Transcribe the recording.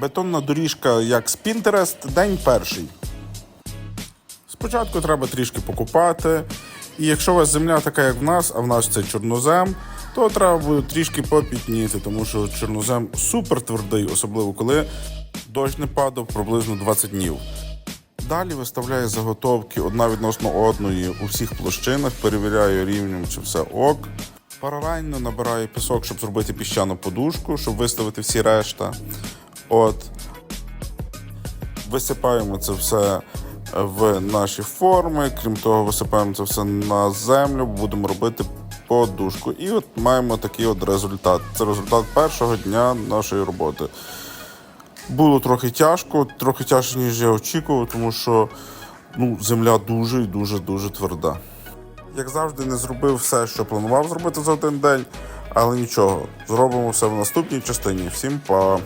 Бетонна доріжка як з Pinterest, день перший. Спочатку треба трішки покупати. І якщо у вас земля така, як в нас, а в нас це чорнозем, то треба буде трішки попітніти, тому що чорнозем супер твердий, особливо коли дощ не падав приблизно 20 днів. Далі виставляю заготовки одна відносно одної у всіх площинах, перевіряю рівнем, чи все ок. Паралельно набираю пісок, щоб зробити піщану подушку, щоб виставити всі решта. От. Висипаємо це все в наші форми. Крім того, висипаємо це все на землю, будемо робити подушку. І от маємо такий от результат. Це результат першого дня нашої роботи. Було трохи тяжко, трохи тяжче, ніж я очікував, тому що ну, земля дуже і дуже дуже тверда. Як завжди, не зробив все, що планував зробити за один день, але нічого, зробимо все в наступній частині. Всім па!